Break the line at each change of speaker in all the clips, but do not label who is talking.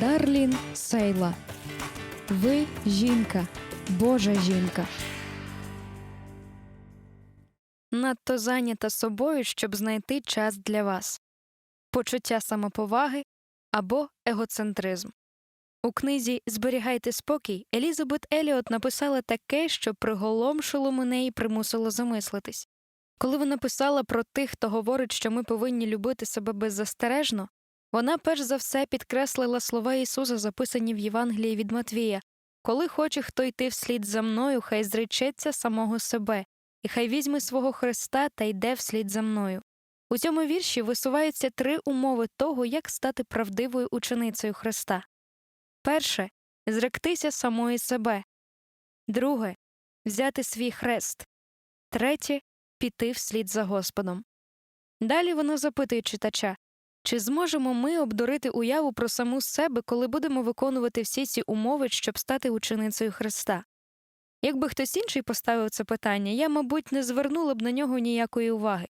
Дарлін Сейла. Ви жінка, Божа жінка. Надто зайнята собою, щоб знайти час для вас. Почуття самоповаги або егоцентризм. У книзі Зберігайте спокій Елізабет Еліот написала таке, що приголомшило мене і примусило замислитись. Коли вона писала про тих, хто говорить, що ми повинні любити себе беззастережно, вона перш за все підкреслила слова Ісуса, записані в Євангелії від Матвія Коли хоче хто йти вслід за мною, хай зречеться самого себе, і хай візьме свого Христа та йде вслід за мною. У цьому вірші висуваються три умови того, як стати правдивою ученицею Христа. Перше зректися самої себе, друге взяти свій хрест, третє піти вслід за Господом. Далі воно запитує читача чи зможемо ми обдурити уяву про саму себе, коли будемо виконувати всі ці умови, щоб стати ученицею Христа? Якби хтось інший поставив це питання, я, мабуть, не звернула б на нього ніякої уваги.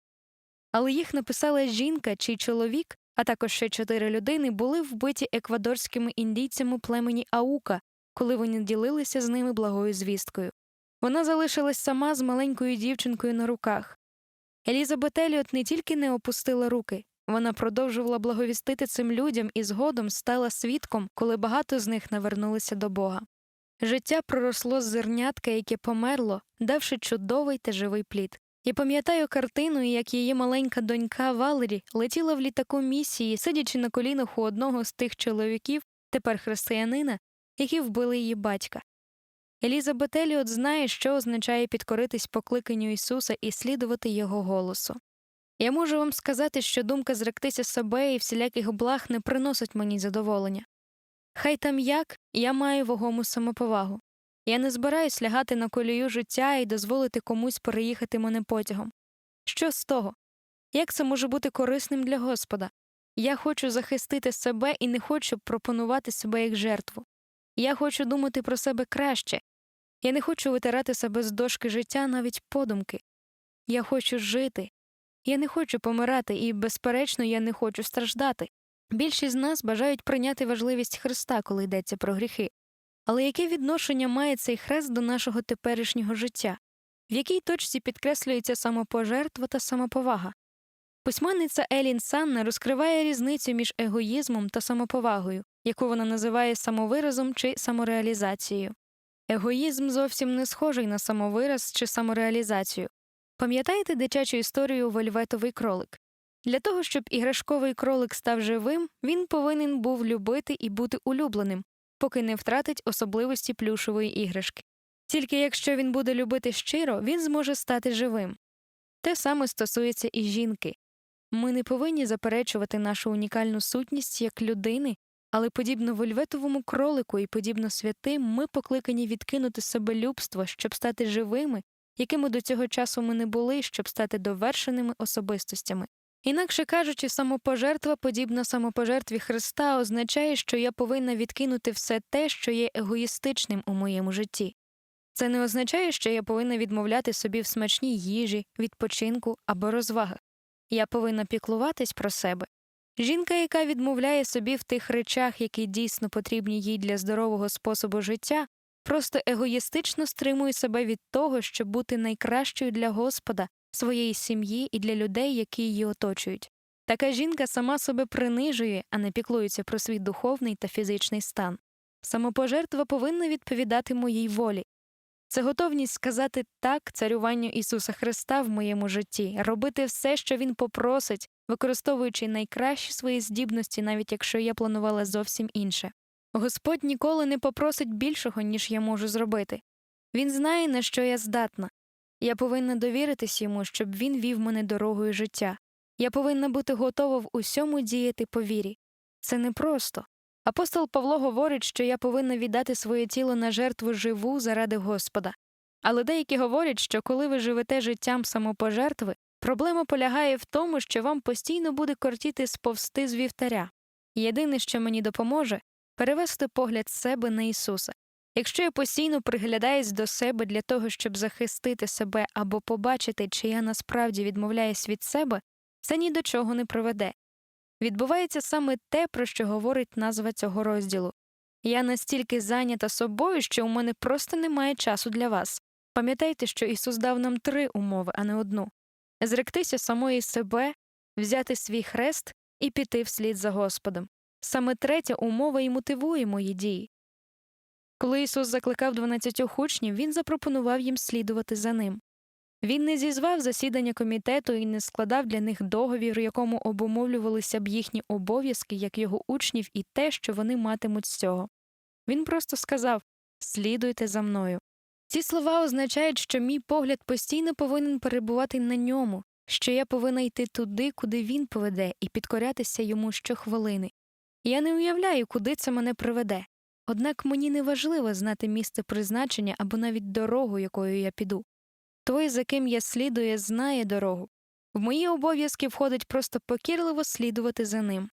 Але їх написала жінка, чий чоловік, а також ще чотири людини, були вбиті еквадорськими індійцями племені Аука, коли вони ділилися з ними благою звісткою. Вона залишилась сама з маленькою дівчинкою на руках. Елізабет Еліот не тільки не опустила руки, вона продовжувала благовістити цим людям і згодом стала свідком, коли багато з них навернулися до Бога. Життя проросло з зернятка, яке померло, давши чудовий та живий плід. Я пам'ятаю картину, як її маленька донька Валері летіла в літаку місії, сидячи на колінах у одного з тих чоловіків, тепер християнина, які вбили її батька. Елізабет Еліот знає, що означає підкоритись покликанню Ісуса і слідувати Його голосу. Я можу вам сказати, що думка зректися себе і всіляких благ не приносить мені задоволення. Хай там як я маю вагому самоповагу. Я не збираюсь лягати на колію життя і дозволити комусь переїхати мене потягом. Що з того? Як це може бути корисним для Господа? Я хочу захистити себе і не хочу пропонувати себе як жертву. Я хочу думати про себе краще. Я не хочу витирати себе з дошки життя навіть подумки. Я хочу жити. Я не хочу помирати, і, безперечно, я не хочу страждати. Більшість з нас бажають прийняти важливість Христа, коли йдеться про гріхи. Але яке відношення має цей хрест до нашого теперішнього життя, в якій точці підкреслюється самопожертва та самоповага? Письменниця Елін Санна розкриває різницю між егоїзмом та самоповагою, яку вона називає самовиразом чи самореалізацією. Егоїзм зовсім не схожий на самовираз чи самореалізацію. Пам'ятаєте дитячу історію вельветовий кролик? Для того, щоб іграшковий кролик став живим, він повинен був любити і бути улюбленим, поки не втратить особливості плюшової іграшки. Тільки якщо він буде любити щиро, він зможе стати живим. Те саме стосується і жінки. Ми не повинні заперечувати нашу унікальну сутність як людини, але подібно вольветовому кролику і подібно святим, ми покликані відкинути себе любство, щоб стати живими, якими до цього часу ми не були, щоб стати довершеними особистостями. Інакше кажучи, самопожертва, подібна самопожертві Христа, означає, що я повинна відкинути все те, що є егоїстичним у моєму житті. Це не означає, що я повинна відмовляти собі в смачній їжі, відпочинку або розвагах. Я повинна піклуватись про себе. Жінка, яка відмовляє собі в тих речах, які дійсно потрібні їй для здорового способу життя, просто егоїстично стримує себе від того, щоб бути найкращою для Господа, своєї сім'ї і для людей, які її оточують. Така жінка сама себе принижує, а не піклується про свій духовний та фізичний стан. Самопожертва повинна відповідати моїй волі. Це готовність сказати так царюванню Ісуса Христа в моєму житті, робити все, що Він попросить, використовуючи найкращі свої здібності, навіть якщо я планувала зовсім інше. Господь ніколи не попросить більшого, ніж я можу зробити. Він знає, на що я здатна. Я повинна довіритись йому, щоб він вів мене дорогою життя. Я повинна бути готова в усьому діяти по вірі. Це непросто. Апостол Павло говорить, що я повинна віддати своє тіло на жертву живу заради Господа. Але деякі говорять, що коли ви живете життям самопожертви, проблема полягає в тому, що вам постійно буде кортіти сповзти з вівтаря. Єдине, що мені допоможе, перевести погляд себе на Ісуса. Якщо я постійно приглядаюсь до себе для того, щоб захистити себе або побачити, чи я насправді відмовляюсь від себе, це ні до чого не приведе. відбувається саме те, про що говорить назва цього розділу. Я настільки зайнята собою, що у мене просто немає часу для вас. Пам'ятайте, що Ісус дав нам три умови, а не одну зректися самої себе, взяти свій хрест і піти вслід за Господом. Саме третя умова і мотивує мої дії. Коли Ісус закликав дванадцятьох учнів, Він запропонував їм слідувати за ним. Він не зізвав засідання комітету і не складав для них договір, у якому обумовлювалися б їхні обов'язки як його учнів і те, що вони матимуть з цього. Він просто сказав Слідуйте за мною. Ці слова означають, що мій погляд постійно повинен перебувати на ньому, що я повинна йти туди, куди він поведе, і підкорятися йому щохвилини. Я не уявляю, куди це мене приведе. Однак мені не важливо знати місце призначення або навіть дорогу, якою я піду. Той, за ким я слідую, знає дорогу. В мої обов'язки входить просто покірливо слідувати за ним.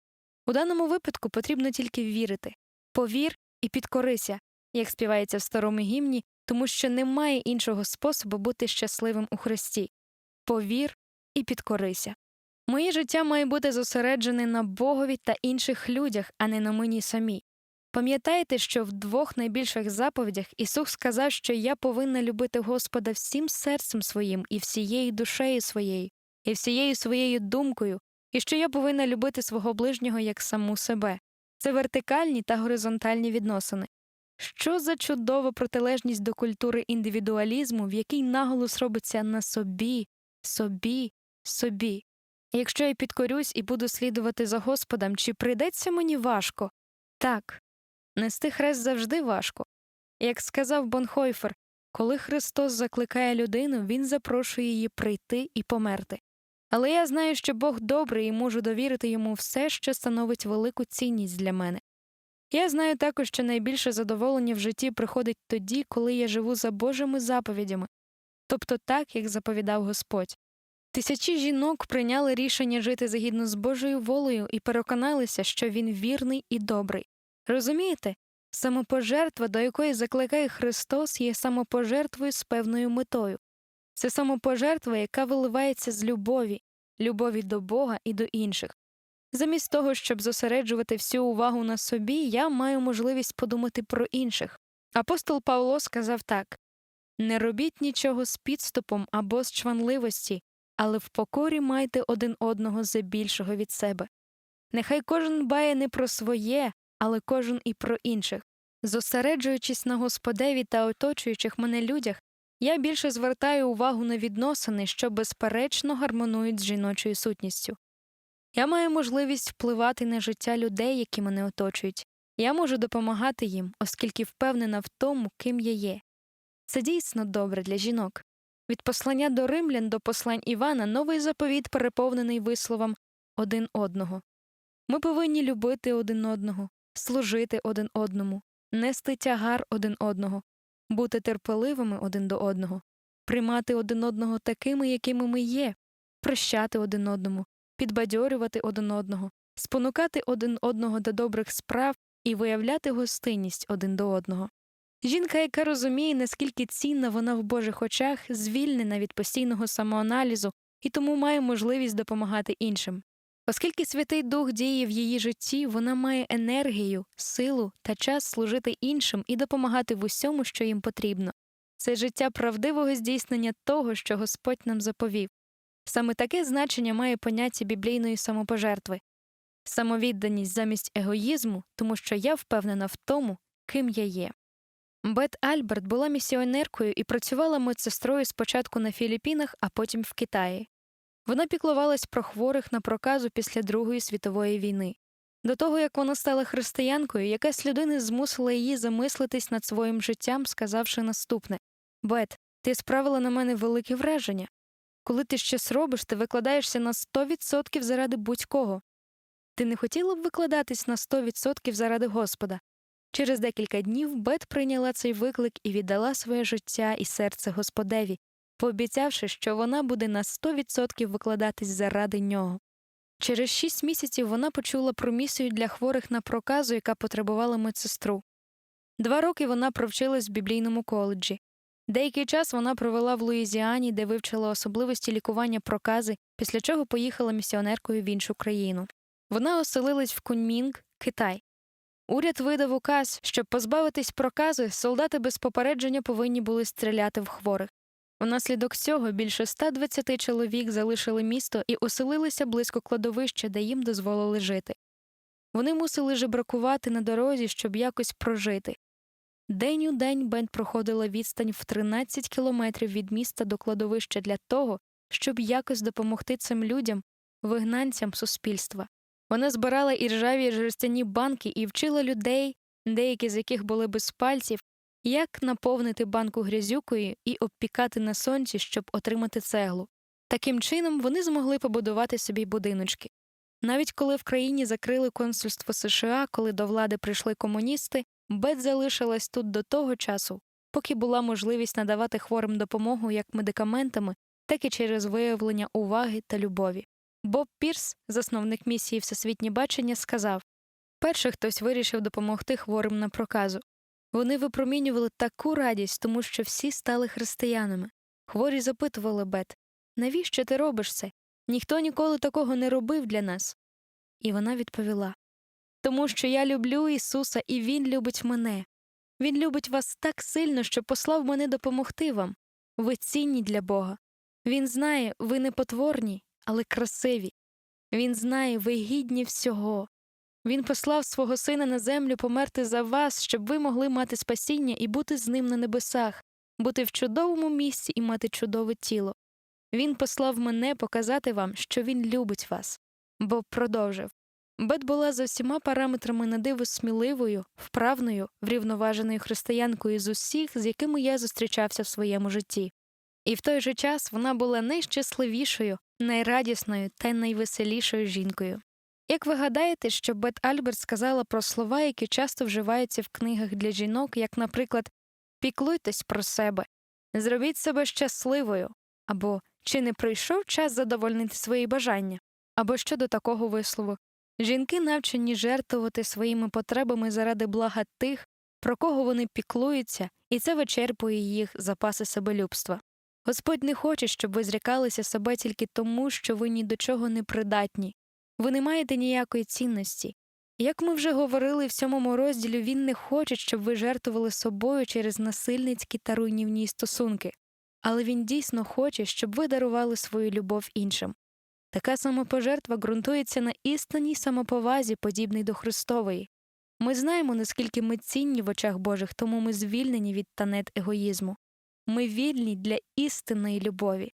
У даному випадку потрібно тільки вірити повір і підкорися, як співається в старому гімні, тому що немає іншого способу бути щасливим у Христі. Повір і підкорися. Моє життя має бути зосереджене на Богові та інших людях, а не на мені самій. Пам'ятайте, що в двох найбільших заповідях Ісус сказав, що я повинна любити Господа всім серцем своїм і всією душею своєю, і всією своєю думкою, і що я повинна любити свого ближнього як саму себе. Це вертикальні та горизонтальні відносини. Що за чудова протилежність до культури індивідуалізму, в якій наголос робиться на собі, собі, собі. Якщо я підкорюсь і буду слідувати за Господом, чи прийдеться мені важко? Так, нести хрест завжди важко. Як сказав Бонхойфер, коли Христос закликає людину, Він запрошує її прийти і померти. Але я знаю, що Бог добрий і можу довірити йому все, що становить велику цінність для мене. Я знаю також, що найбільше задоволення в житті приходить тоді, коли я живу за Божими заповідями, тобто так, як заповідав Господь. Тисячі жінок прийняли рішення жити загідно з Божою волею і переконалися, що він вірний і добрий. Розумієте, самопожертва, до якої закликає Христос, є самопожертвою з певною метою. Це самопожертва, яка виливається з любові, любові до Бога і до інших. Замість того, щоб зосереджувати всю увагу на собі, я маю можливість подумати про інших. Апостол Павло сказав так не робіть нічого з підступом або з чванливості, але в покорі майте один одного за більшого від себе. Нехай кожен дбає не про своє, але кожен і про інших. Зосереджуючись на Господеві та оточуючих мене людях, я більше звертаю увагу на відносини, що безперечно гармонують з жіночою сутністю. Я маю можливість впливати на життя людей, які мене оточують. Я можу допомагати їм, оскільки впевнена в тому, ким я є. Це дійсно добре для жінок. Від послання до римлян до послань Івана новий заповіт переповнений висловом один одного. Ми повинні любити один одного, служити один одному, нести тягар один одного, бути терпеливими один до одного, приймати один одного такими, якими ми є, прощати один одному, підбадьорювати один одного, спонукати один одного до добрих справ і виявляти гостинність один до одного. Жінка, яка розуміє, наскільки цінна вона в Божих очах, звільнена від постійного самоаналізу і тому має можливість допомагати іншим. Оскільки Святий Дух діє в її житті, вона має енергію, силу та час служити іншим і допомагати в усьому, що їм потрібно. Це життя правдивого здійснення того, що Господь нам заповів. Саме таке значення має поняття біблійної самопожертви самовідданість замість егоїзму, тому що я впевнена в тому, ким я є. Бет Альберт була місіонеркою і працювала медсестрою спочатку на Філіппінах, а потім в Китаї. Вона піклувалась про хворих на проказу після Другої світової війни. До того як вона стала християнкою, якась людина змусила її замислитись над своїм життям, сказавши наступне Бет, ти справила на мене велике враження. Коли ти щось робиш, ти викладаєшся на 100% заради будь-кого. Ти не хотіла б викладатись на 100% заради Господа. Через декілька днів Бет прийняла цей виклик і віддала своє життя і серце Господеві, пообіцявши, що вона буде на 100% викладатись заради нього. Через шість місяців вона почула про місію для хворих на проказу, яка потребувала медсестру. Два роки вона провчилась в біблійному коледжі. Деякий час вона провела в Луїзіані, де вивчила особливості лікування прокази, після чого поїхала місіонеркою в іншу країну. Вона оселилась в Куньмінг, Китай. Уряд видав указ, щоб позбавитись прокази, солдати без попередження повинні були стріляти в хворих. Внаслідок цього більше 120 чоловік залишили місто і оселилися близько кладовища, де їм дозволили жити. Вони мусили жебракувати на дорозі, щоб якось прожити. День у день Бент проходила відстань в 13 кілометрів від міста до кладовища для того, щоб якось допомогти цим людям, вигнанцям суспільства. Вона збирала іржаві жерстяні банки і вчила людей, деякі з яких були без пальців, як наповнити банку грязюкою і обпікати на сонці, щоб отримати цеглу. Таким чином вони змогли побудувати собі будиночки. Навіть коли в країні закрили консульство США, коли до влади прийшли комуністи, Бет залишилась тут до того часу, поки була можливість надавати хворим допомогу як медикаментами, так і через виявлення уваги та любові. Боб Пірс, засновник місії Всесвітнє бачення, сказав перший хтось вирішив допомогти хворим на проказу. Вони випромінювали таку радість, тому що всі стали християнами. Хворі запитували Бет навіщо ти робиш це? Ніхто ніколи такого не робив для нас. І вона відповіла Тому що я люблю Ісуса, і Він любить мене. Він любить вас так сильно, що послав мене допомогти вам. Ви цінні для Бога. Він знає, ви не потворні, але красиві. Він знає, ви гідні всього. Він послав свого сина на землю померти за вас, щоб ви могли мати спасіння і бути з ним на небесах, бути в чудовому місці і мати чудове тіло. Він послав мене показати вам, що він любить вас. Боб продовжив Бет була за всіма параметрами на диво сміливою, вправною, врівноваженою християнкою з усіх, з якими я зустрічався в своєму житті. І в той же час вона була найщасливішою, найрадісною та найвеселішою жінкою. Як ви гадаєте, що Бет Альберт сказала про слова, які часто вживаються в книгах для жінок, як, наприклад, піклуйтесь про себе, зробіть себе щасливою, або чи не прийшов час задовольнити свої бажання, або щодо такого вислову жінки навчені жертвувати своїми потребами заради блага тих, про кого вони піклуються, і це вичерпує їх запаси себелюбства. Господь не хоче, щоб ви зрікалися себе тільки тому, що ви ні до чого не придатні, ви не маєте ніякої цінності. Як ми вже говорили в сьомому розділі, він не хоче, щоб ви жертвували собою через насильницькі та руйнівні стосунки, але він дійсно хоче, щоб ви дарували свою любов іншим. Така самопожертва ґрунтується на істинній самоповазі, подібній до Христової. Ми знаємо, наскільки ми цінні в очах Божих, тому ми звільнені від танет егоїзму. Ми вільні для істинної любові.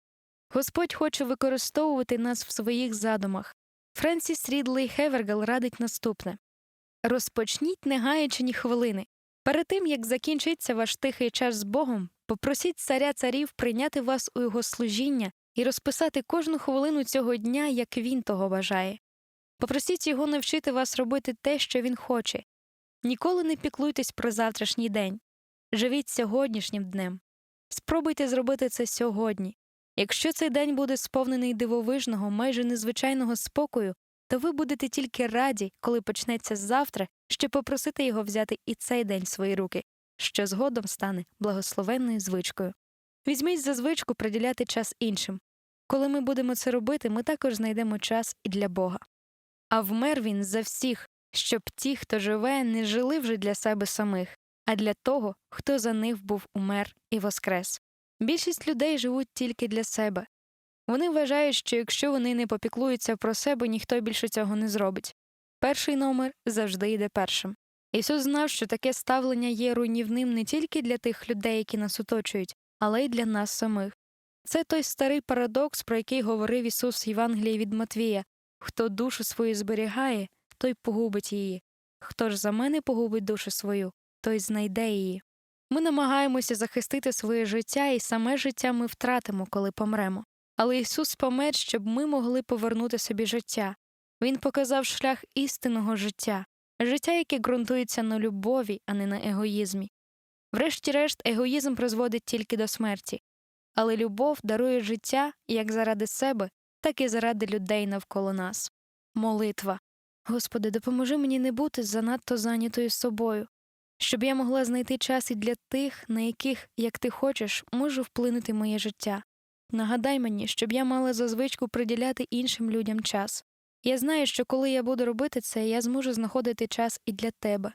Господь хоче використовувати нас в своїх задумах. Френсіс Рідлей Хевергал радить наступне розпочніть, не гаючи ні хвилини. Перед тим як закінчиться ваш тихий час з Богом, попросіть царя царів прийняти вас у його служіння і розписати кожну хвилину цього дня, як він того бажає. Попросіть його навчити вас робити те, що він хоче. Ніколи не піклуйтесь про завтрашній день. Живіть сьогоднішнім днем. Спробуйте зробити це сьогодні. Якщо цей день буде сповнений дивовижного, майже незвичайного спокою, то ви будете тільки раді, коли почнеться завтра, щоб попросити його взяти і цей день в свої руки, що згодом стане благословенною звичкою. Візьміть за звичку приділяти час іншим. Коли ми будемо це робити, ми також знайдемо час і для Бога. А вмер він за всіх, щоб ті, хто живе, не жили вже для себе самих, а для того, хто за них був умер і воскрес. Більшість людей живуть тільки для себе. Вони вважають, що якщо вони не попіклуються про себе, ніхто більше цього не зробить. Перший номер завжди йде першим. Ісус знав, що таке ставлення є руйнівним не тільки для тих людей, які нас оточують, але й для нас самих. Це той старий парадокс, про який говорив Ісус в Євангелії від Матвія хто душу свою зберігає, той погубить її. Хто ж за мене погубить душу свою, той знайде її. Ми намагаємося захистити своє життя, і саме життя ми втратимо, коли помремо. Але Ісус помер, щоб ми могли повернути собі життя. Він показав шлях істинного життя, життя, яке ґрунтується на любові, а не на егоїзмі. Врешті-решт, егоїзм призводить тільки до смерті, але любов дарує життя як заради себе, так і заради людей навколо нас. Молитва. Господи, допоможи мені не бути занадто зайнятою собою, щоб я могла знайти час і для тих, на яких, як ти хочеш, можу вплинути моє життя. Нагадай мені, щоб я мала за звичку приділяти іншим людям час. Я знаю, що коли я буду робити це, я зможу знаходити час і для тебе.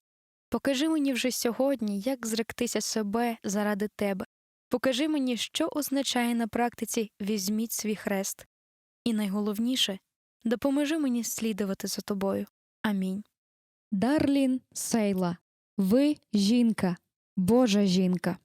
Покажи мені вже сьогодні, як зректися себе заради тебе. Покажи мені, що означає на практиці візьміть свій хрест. І найголовніше допоможи мені слідувати за тобою. Амінь.
Дарлін Сейла. Ви жінка, Божа жінка.